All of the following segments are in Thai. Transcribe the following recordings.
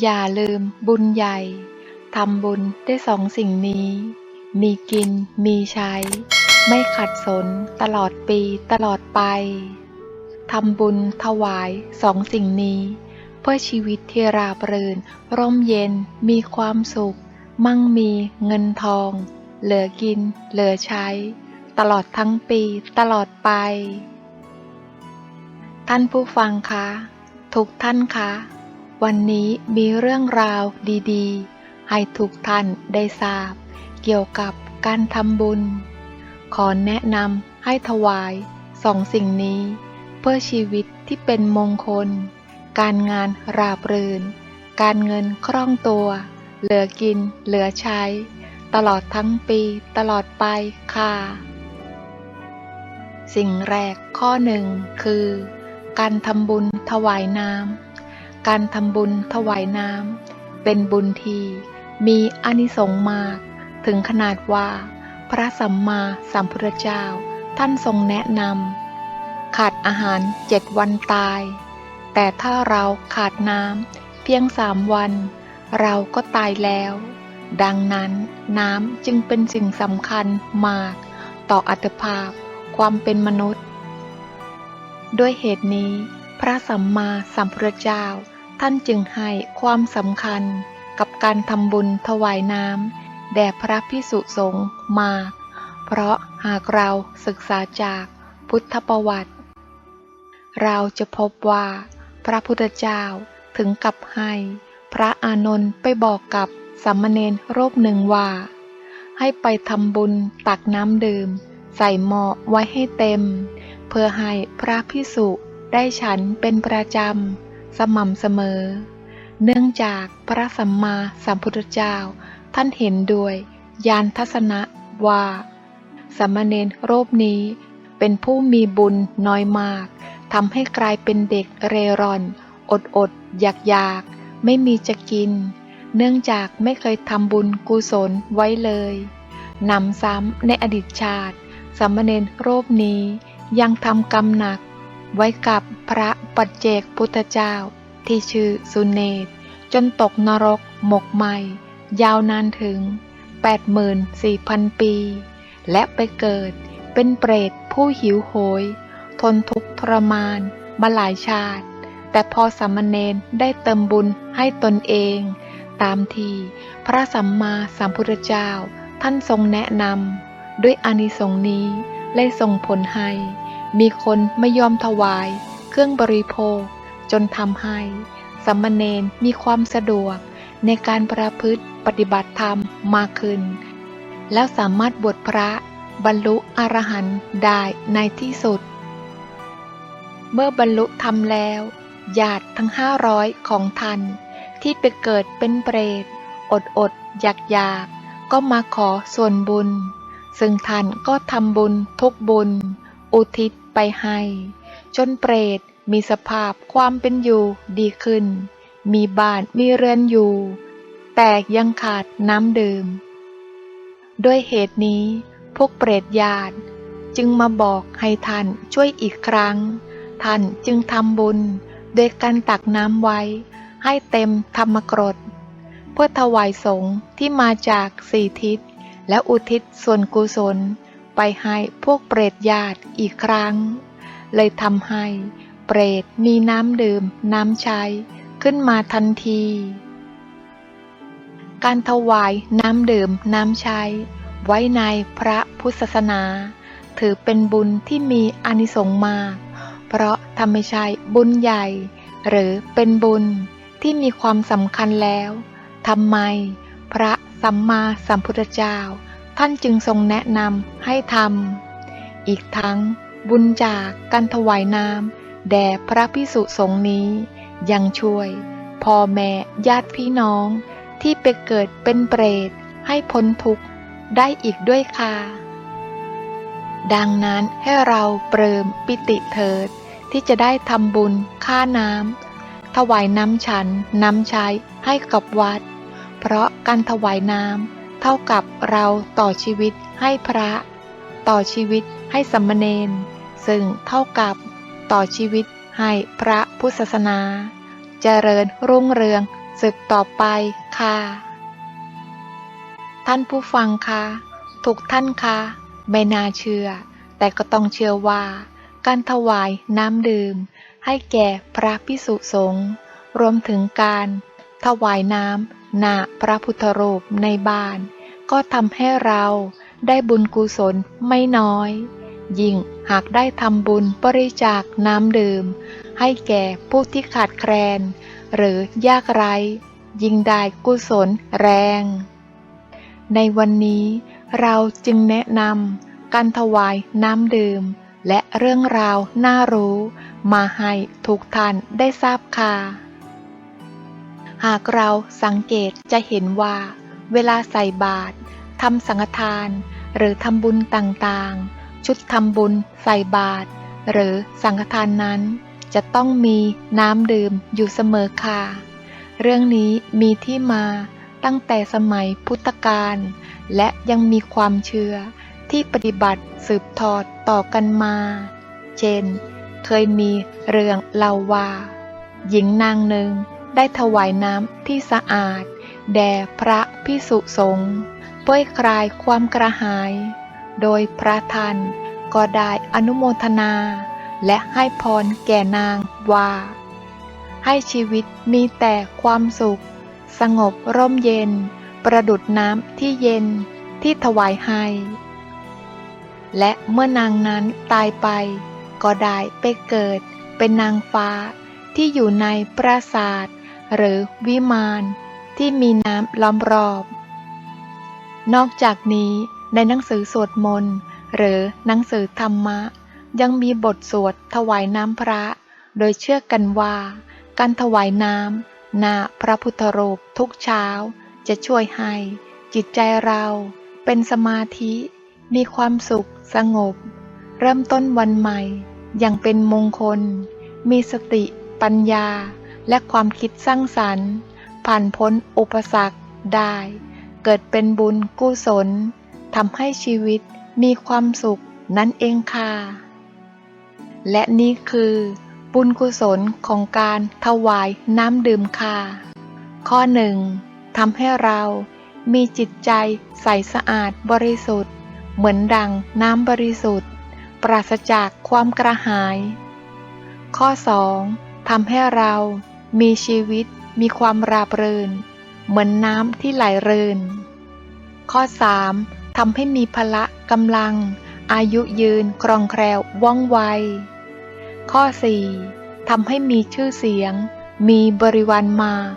อย่าลืมบุญใหญ่ ทำบุญได้สองสิ่งนี้ มีกินมีใช้ ไม่ขัดสนตลอดปีตลอดไป ทำบุญถวายสองสิ่งนี้ เพื่อชีวิตที่ราบรื่น ร่มเย็นมีความสุข มั่งมีเงินทอง เหลือกิน เหลือใช้ ตลอดทั้งปีตลอดไป ท่านผู้ฟังคะ ทุกท่านคะ วันนี้มีเรื่องราวดีๆ ให้ทุกท่านได้ทราบ เกี่ยวกับการทำบุญ ขอแนะนำให้ถวายสองสิ่งนี้ เพื่อชีวิตที่เป็นมงคล การงานราบรื่น การเงินคล่องตัว เหลือกินเหลือใช้ ตลอดทั้งปีตลอดไปค่ะ สิ่งแรกข้อหนึ่งคือ การทำบุญถวายน้ำ การทำบุญถวายน้ำเป็นบุญที่มีอนิสงส์มาก ถึงขนาดว่า พระสัมมาสัมพุทธเจ้าท่านทรงแนะนำขาดอาหารเจ็ดวันตาย แต่ถ้าเราขาดน้ำเพียงสามวัน เราก็ตายแล้ว ดังนั้นน้ำจึงเป็นสิ่งสำคัญมาก ต่ออัตภาพความเป็นมนุษย์ ด้วยเหตุนี้ พระสัมมาสัมพุทธเจ้า ท่านจึงให้ความสำคัญกับการทำบุญถวายน้ำแด่พระพิสุสงฆ์มาก เพราะหากเราศึกษาจากพุทธประวัติ เราจะพบว่าพระพุทธเจ้าถึงกับให้พระอานนท์ไปบอกกับสามเณรรูปหนึ่งว่า ให้ไปทำบุญตักน้ำดื่ม ใส่หม้อไว้ให้เต็ม เพื่อให้พระพิสุได้ฉันเป็นประจำ สม่ำเสมอ เนื่องจากพระสัมมาสัมพุทธเจ้า ท่านเห็นด้วยญาณทัศนะว่าสามเณรรูปนี้เป็นผู้มีบุญน้อยมากทำให้กลายเป็นเด็กเร่ร่อน อดอดอยากอยากไม่มีจะกิน เนื่องจากไม่เคยทำบุญกุศลไว้เลยนำซ้ำในอดีตชาติสามเณรรูปนี้ยังทำกรรมหนัก ไว้กับพระปัจเจกพุทธเจ้า ที่ชื่อสุเนต จนตกนรกหมกไหมยาวนานถึง 84,000 ปี และไปเกิดเป็นเปรตผู้หิวโหย ทนทุกข์ทรมานมาหลายชาติ แต่พอสามมเณรได้เติมบุญให้ตนเอง ตามที่พระสัมมาสัมพุทธเจ้าท่านทรงแนะนำด้วยอานิสงส์นี้เลยส่งผลให้ มีคนไม่ยอมถวาย เครื่องบริโภค จนทำให้สามเณรมีความสะดวกในการประพฤติปฏิบัติธรรมมากขึ้น แล้วสามารถบวชพระบรรลุอรหันต์ได้ในที่สุด เมื่อบรรลุธรรมแล้วญาติทั้งห้าร้อยของท่านที่ไปเกิดเป็นเปรต อดอดอยากอยากก็มาขอส่วนบุญ ซึ่งท่านก็ทำบุญทุกบุญ อุทิศ ไปให้ จนเปรตมีสภาพความเป็นอยู่ดีขึ้น มีบ้านมีเรือนอยู่ แต่ยังขาดน้ำดื่ม ด้วยเหตุนี้พวกเปรตญาติจึงมาบอกให้ท่านช่วยอีกครั้ง ท่านจึงทำบุญโดยการตักน้ำไว้ ให้เต็มธรรมกรด เพื่อถวายสงฆ์ที่มาจากสี่ทิศและอุทิศส่วนกุศล ไปให้พวกเปรตญาติอีกครั้ง เลยทำให้เปรตมีน้ำดื่มน้ำใช้ขึ้นมาทันที การถวายน้ำดื่มน้ำใช้ ไว้ในพระพุทธศาสนา ถือเป็นบุญที่มีอนิสงส์มาก เพราะถ้าไม่ใช่บุญใหญ่ หรือเป็นบุญที่มีความสำคัญแล้วทำไมพระสัมมาสัมพุทธเจ้า ท่านจึงทรงแนะนำให้ทำ อีกทั้งบุญจากการถวายน้ำแด่พระพิสุสงฆ์นี้ ยังช่วยพ่อแม่ญาติพี่น้องที่ไปเกิดเป็นเปรตให้พ้นทุกข์ได้อีกด้วยค่ะ ดังนั้นให้เราเปริมปิติเถิด ที่จะได้ทำบุญค่าน้ำถวายน้ำฉันน้ำใช้ให้กับวัด เพราะการถวายน้ำ เท่ากับเราต่อชีวิตให้พระ ต่อชีวิตให้สัมมเนนซึ่งเท่ากับต่อชีวิตให้พระพุทธศาสนา เจริญรุ่งเรืองสืบต่อไปค่ะ ท่านผู้ฟังคะทุกท่านคะไม่น่าเชื่อ แต่ก็ต้องเชื่อว่า การถวายน้ำดื่ม ให้แก่พระพิสุสงฆ์รวมถึงการถวายน้ำ หน้าพระพุทธรูปในบ้าน ก็ทำให้เราได้บุญกุศลไม่น้อย ยิ่งหากได้ทำบุญบริจาคน้ำดื่ม ให้แก่ผู้ที่ขาดแคลน หรือยากไร้ ยิ่งได้กุศลแรง ในวันนี้เราจึงแนะนำการถวายน้ำดื่ม และเรื่องราวน่ารู้ มาให้ทุกท่านได้ทราบค่ะ หากเราสังเกตจะเห็นว่า เวลาใส่บาตรทำสังฆทาน หรือทำบุญต่างๆ ชุดทำบุญใส่บาตรหรือสังฆทานนั้น จะต้องมีน้ำดื่มอยู่เสมอค่ะ เรื่องนี้มีที่มาตั้งแต่สมัยพุทธกาลและยังมีความเชื่อที่ปฏิบัติสืบทอดต่อกันมา เช่น เคยมีเรื่องเล่าว่า หญิงนางหนึ่ง ได้ถวายน้ำที่สะอาด แด่พระพิสุสงฆ์เพื่อคลายความกระหาย โดยพระท่านก็ได้อนุโมทนา และให้พรแก่นางว่า ให้ชีวิตมีแต่ความสุข สงบร่มเย็น ประดุดน้ำที่เย็นที่ถวายให้ และเมื่อนางนั้นตายไป ก็ได้ไปเกิดเป็นนางฟ้าที่อยู่ในปราสาท หรือวิมานที่มีน้ำล้อมรอบ นอกจากนี้ในหนังสือสวดมนต์หรือหนังสือธรรมะ ยังมีบทสวดถวายน้ำพระ โดยเชื่อกันว่า การถวายน้ำหน้าพระพุทธรูปทุกเช้า จะช่วยให้จิตใจเราเป็นสมาธิ มีความสุขสงบ เริ่มต้นวันใหม่อย่างเป็นมงคล มีสติปัญญา และความคิดสร้างสรรค์ ผ่านพ้นอุปสรรคได้ เกิดเป็นบุญกุศลทำให้ชีวิตมีความสุขนั่นเองค่ะ และนี่คือ บุญกุศลของการถวายน้ำดื่มค่ะ ข้อหนึ่งทำให้เรามีจิตใจใสสะอาดบริสุทธิ์ เหมือนดังน้ำบริสุทธิ์ ปราศจากความกระหาย ข้อ 2. ทำให้เรา มีชีวิตมีความราบรื่น เหมือนน้ำที่ไหลเรินข้อ 3. ทำให้มีพละกำลัง อายุยืนครองแคล่วว่องไว ข้อ 4. ทำให้มีชื่อเสียง มีบริวารมาก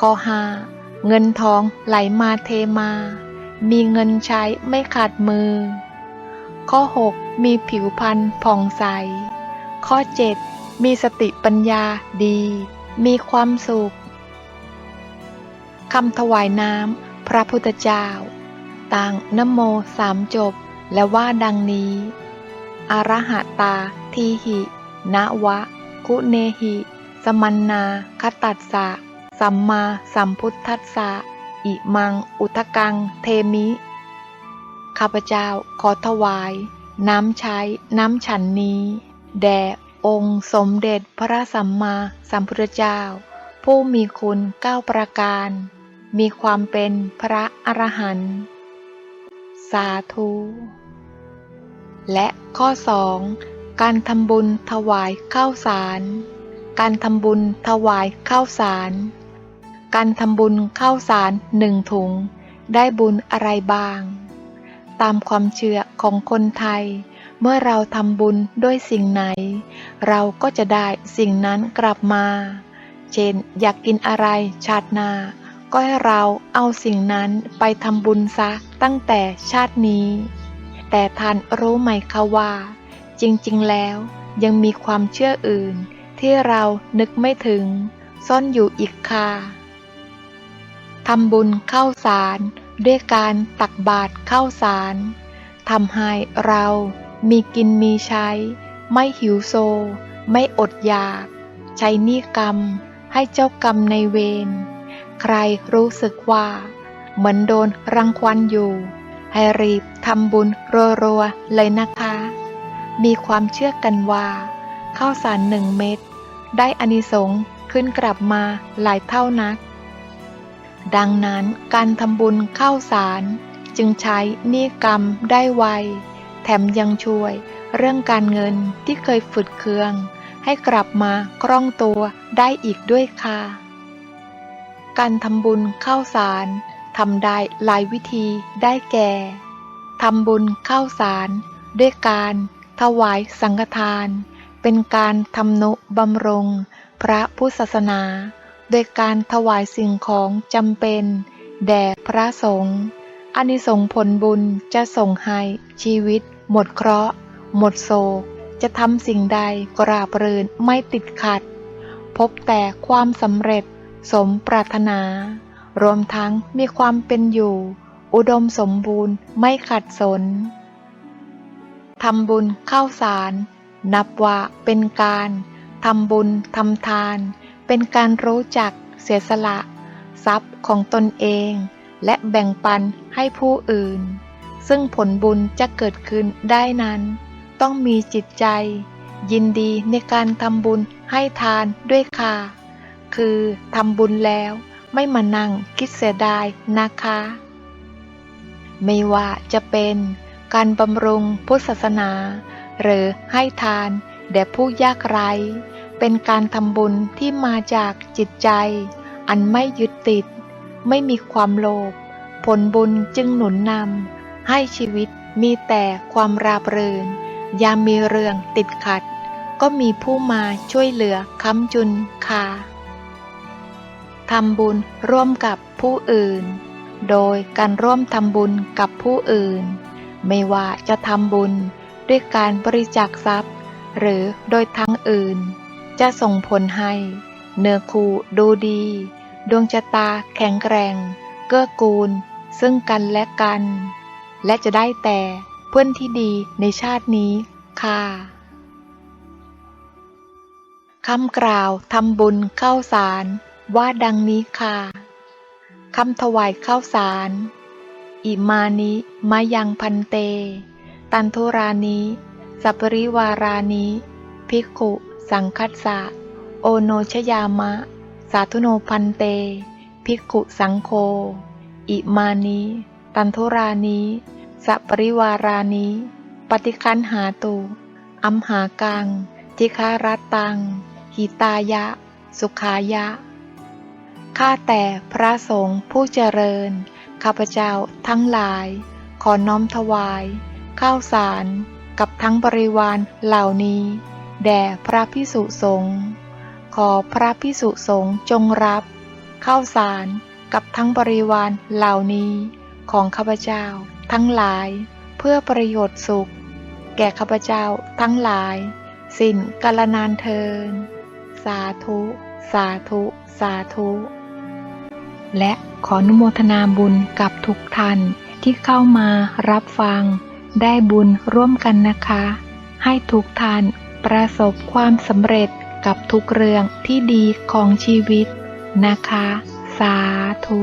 ข้อ 5. เงินทองไหลมาเทมา มีเงินใช้ไม่ขาดมือ ข้อ 6. มีผิวพรรณผ่องใส ข้อ 7. มีสติปัญญาดี มีความสุขคำถวายน้ำพระพุทธเจ้า ต่างนโมสามจบและว่าดังนี้อรหตาทีหินะวะ กุเนหิ สมันนาคตัสสะ สัมมาสัมพุทธัสสะ อิมัง อุทกัง เทมิ ข้าพเจ้าขอถวาย น้ำใช้น้ำฉันนี้ แด่ องค์สมเด็จพระสัมมาสัมพุทธเจ้า ผู้มีคุณเก้าประการ มีความเป็นพระอรหันต์สาธุและข้อ 2 การทำบุญถวายข้าวสาร การทำบุญถวายข้าวสาร การทำบุญข้าวสารหนึ่งถุง ได้บุญอะไรบ้าง ตามความเชื่อของคนไทย เมื่อเราทำบุญด้วยสิ่งไหน เราก็จะได้สิ่งนั้นกลับมา เช่น อยากกินอะไรชาติหน้า ก็ให้เราเอาสิ่งนั้นไปทำบุญซะตั้งแต่ชาตินี้ แต่ท่านรู้ไหมคะว่า จริงๆแล้วยังมีความเชื่ออื่นที่เรานึกไม่ถึง ซ่อนอยู่อีกค่ะทำบุญเข้าสารด้วยการตักบาตรเข้าสารทำให้เรา มีกินมีใช้ ไม่หิวโซ ไม่อดอยาก ใช้นี้กรรม ให้เจ้ากรรมในเวร ใครรู้สึกว่า เหมือนโดนรังควันอยู่ ให้รีบทำบุญรัวๆเลยนะคะ มีความเชื่อกันว่าข้าวสารหนึ่งเม็ดได้อานิสงส์ขึ้นกลับมาหลายเท่านัก ดังนั้นการทำบุญเข้าสารจึงใช้นี้กรรมได้ไว ถมยังช่วย เรื่องการเงินที่เคยฝืดเคือง ให้กลับมาคล่องตัวได้อีกด้วยค่ะ การทำบุญเข้าสารทำได้หลายวิธีได้แก่ทำบุญเข้าสารด้วยการถวายสังฆทาน เป็นการทำนุบำรุงพระพุทธศาสนา โดยการถวายสิ่งของจำเป็น แด่พระสงฆ์อานิสงส์ผลบุญจะส่งให้ชีวิต หมดเคราะห์ หมดโศก จะทำสิ่งใดกราบรื่นไม่ติดขัด พบแต่ความสำเร็จสมปรารถนา รวมทั้งมีความเป็นอยู่ อุดมสมบูรณ์ไม่ขัดสนทำบุญเข้าสาร นับว่าเป็นการทำบุญทำทาน เป็นการรู้จักเสียสละ ทรัพย์ของตนเอง และแบ่งปันให้ผู้อื่น ซึ่งผลบุญจะเกิดขึ้นได้นั้น ต้องมีจิตใจ ยินดีในการทำบุญให้ทานด้วยค่ะ คือทำบุญแล้วไม่มานั่งคิดเสียดายนะคะ ไม่ว่าจะเป็นการบำรุงพุทธศาสนา หรือให้ทานแด่ผู้ยากไร้ เป็นการทำบุญที่มาจากจิตใจ อันไม่ยึดติด ไม่มีความโลภผลบุญจึงหนุนนำ ให้ชีวิตมีแต่ความราบรื่น ยามมีเรื่องติดขัด ก็มีผู้มาช่วยเหลือค้ำจุนค่ะทำบุญร่วมกับผู้อื่น โดยการร่วมทำบุญกับผู้อื่น ไม่ว่าจะทำบุญด้วยการบริจาคทรัพย์ หรือโดยทางอื่น จะส่งผลให้ เนื้อคู่ดูดี ดวงชะตาแข็งแกร่ง เกื้อกูล ซึ่งกันและกัน และจะได้แต่เพื่อนที่ดีในชาตินี้ค่ะคำกล่าวทำบุญเข้าสารว่าดังนี้ค่ะคำถวายข้าวสาร อิมานิมายังพันเต ตันทุรานิสัปริวารานิภิกขุ สังคัสสะ โอโนชยามะ สาธุโนพันเต ภิกขุสังโฆอิมานิ ตันทุรานิสัปริวารานิปฏิคันหาตุอัมหากังจิคารัตตัง หิตายะ สุขายะ ข้าแต่พระสงฆ์ผู้เจริญ ข้าพเจ้าทั้งหลาย ขอน้อมถวาย ข้าวสารกับทั้งบริวารเหล่านี้ แด่พระพิสุสงฆ์ขอพระพิสุสงฆ์จงรับ ข้าวสารกับทั้งบริวารเหล่านี้ ของข้าพเจ้า ทั้งหลายเพื่อประโยชน์สุข แก่ข้าพเจ้าทั้งหลาย สิ้นกาลนานเทิน สาธุ สาธุ สาธุ และขออนุโมทนาบุญกับทุกท่านที่เข้ามารับฟัง ได้บุญร่วมกันนะคะ ให้ทุกท่านประสบความสำเร็จกับทุกเรื่องที่ดีของชีวิตนะคะ สาธุ